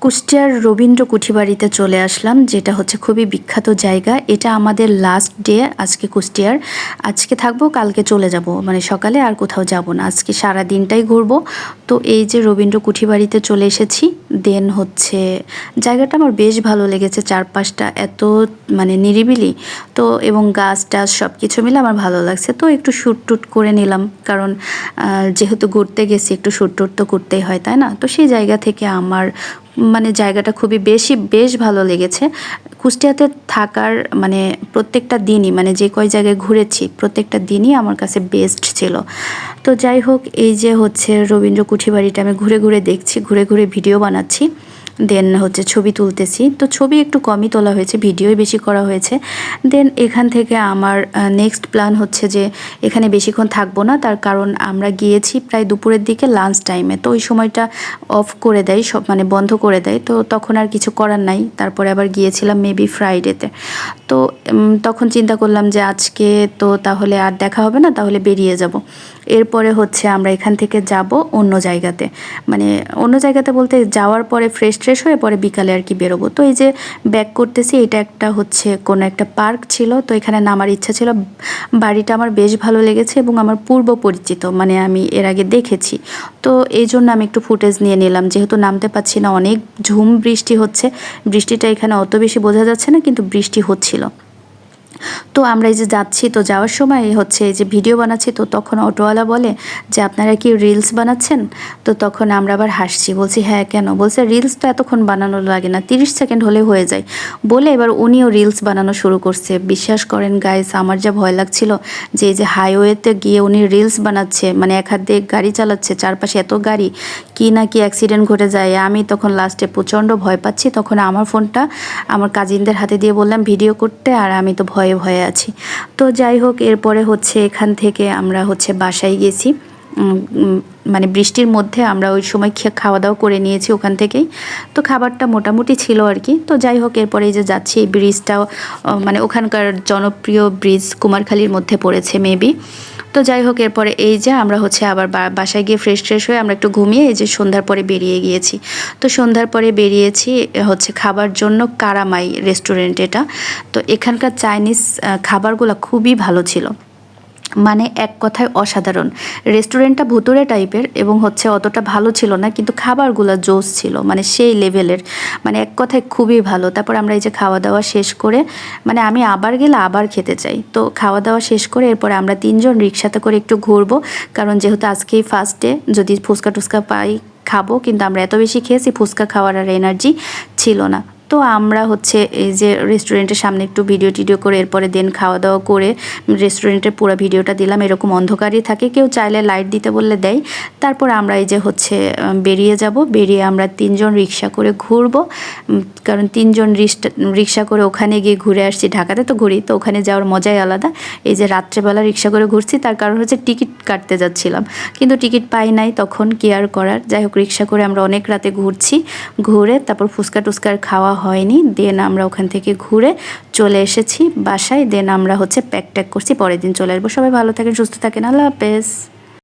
কুষ্টিয়ার রবীন্দ্র কুঠিবাড়িতে চলে আসলাম, যেটা হচ্ছে খুবই বিখ্যাত জায়গা। এটা আমাদের লাস্ট ডে আজকে কুষ্টিয়ার। আজকে থাকব, কালকে চলে যাব। মানে সকালে আর কোথাও যাব না। আজকে সারা দিনটাই ঘুরবো। তো এই যে রবীন্দ্র কুঠিবাড়িতে চলে এসেছি দেন হচ্ছে, জায়গাটা আমার বেশ ভালো লেগেছে চারপাশটা এত মানে নিরিবিলি। তো এবং গাছ টাছ সব কিছু মিলে আমার ভালো লাগছে। তো একটু শ্যুট টুট করে নিলাম, কারণ যেহেতু ঘুরতে গেছি, একটু শ্যুট টুট তো করতেই হয়, তাই না? তো সেই জায়গা থেকে আমার মানে জায়গাটা খুবই বেশি, বেশ ভালো লেগেছে। কুষ্টিয়াতে থাকার মানে প্রত্যেকটা দিনই মানে যে কয় জায়গায় ঘুরেছি, প্রত্যেকটা দিনই আমার কাছে বেস্ট ছিল। তো যাই হোক, এই যে হচ্ছে রবীন্দ্র কুঠিবাড়িটা আমি ঘুরে ঘুরে দেখছি, ঘুরে ঘুরে ভিডিও বানাচ্ছি। দেন হচ্ছে ছবি তুলতেছি। তো ছবি একটু কমই তোলা হয়েছে, ভিডিওই বেশি করা হয়েছে। দেন এখান থেকে আমার নেক্সট প্ল্যান হচ্ছে যে এখানে বেশিক্ষণ থাকব না। তার কারণ আমরা গিয়েছি প্রায় দুপুরের দিকে লাঞ্চ টাইমে তো ওই সময়টা অফ করে দেয়, সব মানে বন্ধ করে দেয়। তো তখন আর কিছু করার নাই। তারপরে আবার গিয়েছিলাম মেবি ফ্রাইডেতে তো তখন চিন্তা করলাম যে আজকে তো তাহলে আর দেখা হবে না, তাহলে বেরিয়ে যাব। এরপরে হচ্ছে আমরা এখান থেকে যাব অন্য জায়গাতে। মানে অন্য জায়গাতে বলতে যাওয়ার পরে ফ্রেশ ট্রেশ হয়ে পরে বিকালে আর কি বেরোবো। তো এই যে ব্যাক করতেছি, এটা একটা হচ্ছে কোনো একটা পার্ক ছিল, তো এখানে নামার ইচ্ছা ছিল। বাড়িটা আমার বেশ ভালো লেগেছে এবং আমার পূর্ব পরিচিত মানে আমি এর আগে দেখেছি। তো এই জন্য আমি একটু ফুটেজ নিয়ে নিলাম। যেহেতু নামতে পারছি না, অনেক ঝুম বৃষ্টি হচ্ছে। বৃষ্টিটা এখানে অত বেশি বোঝা যাচ্ছে না, কিন্তু বৃষ্টি হচ্ছিল। তো আমরা এই যে যাচ্ছি, তো যাওয়ার সময় হচ্ছে এই যে ভিডিও বানাচ্ছি, তো তখন অটোওয়ালা বলে যে, আপনারা কি রিলস বানাচ্ছেন? তো তখন আমরা আবার হাসছি, বলছি হ্যাঁ কেন? বলছে রিলস তো এতক্ষণ বানানো লাগে না, তিরিশ সেকেন্ড হলে হয়ে যায়। বলে এবার উনিও রিলস বানানো শুরু করছে। বিশ্বাস করেন গাইস আমার যা ভয় লাগছিল যে, এই যে হাইওয়েতে গিয়ে উনি রিলস বানাচ্ছে মানে এক হাত দিয়ে গাড়ি চালাচ্ছে, চারপাশে এত গাড়ি, কি না কি অ্যাক্সিডেন্ট ঘটে যায়। আমি তখন লাস্টে প্রচণ্ড ভয় পাচ্ছি, তখন আমার ফোনটা আমার কাজিনদের হাতে দিয়ে বললাম, ভিডিও করতে? আর আমি তো ভয়ে ভয়ে ভয়ে আছি। তো যাই হোক এরপরে হচ্ছে এখান থেকে আমরা হচ্ছে বাসায় গেছি। মানে বৃষ্টির মধ্যে আমরা ওই সময় খাওয়া দাওয়া করে নিয়েছি ওখান থেকেই। তো খাবারটা মোটামুটি ছিল আর কি। তো যাই হোক, এরপরে যে যাচ্ছি, এই ব্রিজটাও মানে ওখানকার জনপ্রিয় ব্রিজ কুমারখালীর মধ্যে পড়েছে মেবি তো যাই হোক, এরপরে এই যে আমরা হচ্ছে আবার বাসায় গিয়ে ফ্রেশ ট্রেশ হয়ে আমরা একটু ঘুমিয়ে এই যে সন্ধ্যার পরে বেরিয়ে গিয়েছি। তো সন্ধ্যার পরে বেরিয়েছি হচ্ছে খাবার জন্য কারামাই রেস্টুরেন্ট এটা। তো এখানকার চাইনিজ খাবারগুলো খুবই ভালো ছিল। মানে এক কথায় অসাধারণ। রেস্টুরেন্টটা ভুতুরে টাইপের এবং হচ্ছে অতটা ভালো ছিল না, কিন্তু খাবারগুলো জোস ছিল মানে সেই লেভেলের। মানে এক কথায় খুবই ভালো। তারপর আমরা এই যে খাওয়া দাওয়া শেষ করে মানে আমি আবার গেলে আবার খেতে চাই। তো খাওয়া দাওয়া শেষ করে এরপরে আমরা তিনজন রিক্সাতে করে একটু ঘুরবো, কারণ যেহেতু আজকেই ফার্স্ট ডে যদি ফুচকা টুচকা পাই, খাব, কিন্তু আমরা এত বেশি খেয়েছি, ফুচকা খাওয়ার আর এনার্জি ছিল না। তো আমরা হচ্ছে এই যে রেস্টুরেন্টের সামনে একটু ভিডিও টিডিও করে এরপরে দেন খাওয়া দাওয়া করে রেস্টুরেন্টের পুরো ভিডিওটা দিলাম। এরকম অন্ধকারই থাকে, কেউ চাইলে লাইট দিতে বললে দেয়। তারপর আমরা এই যে হচ্ছে বেরিয়ে যাব। বেরিয়ে আমরা তিনজন রিক্সা করে ঘুরবো। কারণ তিনজন রিক্সা করে ওখানে গিয়ে ঘুরে আসছি ঢাকাতে তো ঘুরি, তো ওখানে যাওয়ার মজাই আলাদা। এই যে রাত্রেবেলা রিক্সা করে ঘুরছি, তার কারণ হচ্ছে টিকিট কাটতে যাচ্ছিলাম। কিন্তু টিকিট পাই নাই তখন কেয়ার করার? যাই হোক, রিক্সা করে আমরা অনেক রাতে ঘুরছি। ঘুরে তারপর ফুচকা টুচকার খাওয়া হয়নি। দেন আমরা ওখান থেকে ঘুরে চলে এসেছি বাসায়। দেন আমরা হচ্ছে প্যাক ট্যাক করছি। পরের দিন চলে আসব। সবাই ভালো থাকেন, সুস্থ থাকেন। আল্লাহ হাফেজ।